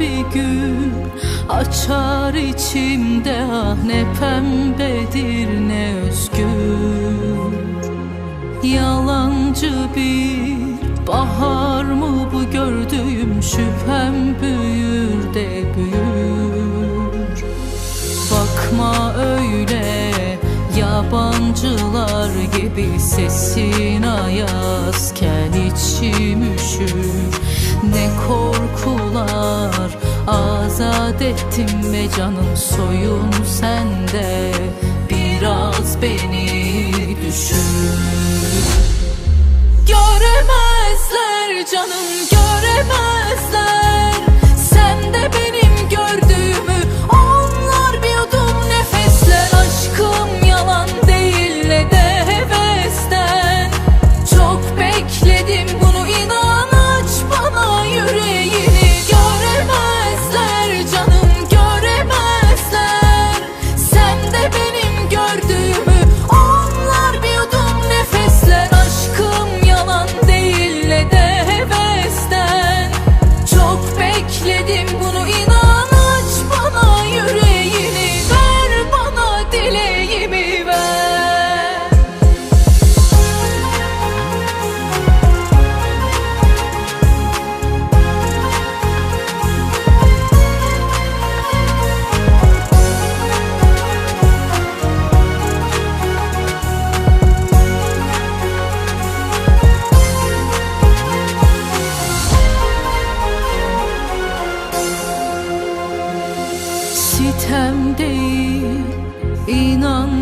bir gün Açar içimde. Ah ne pembedir ne özgür. Yalancı bir bahar mı bu gördüğüm? Şüphem büyür de büyür. Bakma öyle yabancılar gibi sesin ayazken içim üşür. Ne korkular azat ettim ve canım soyun sende Biraz beni düşür Göremezler canım göremezler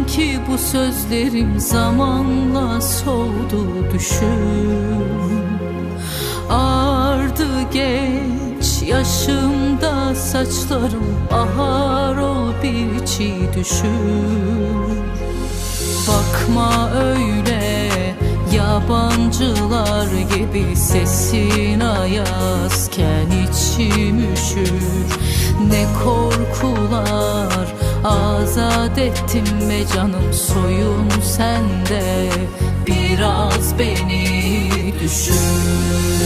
ki bu sözlerim zamanla soldu düşün Ardı geç yaşımda saçlarım bahar ol bir çiğ düşün Bakma öyle yabancılar gibi sesin ayazken içim üşür. Ne korkular azat ettim ve canım soyun sende Biraz beni düşün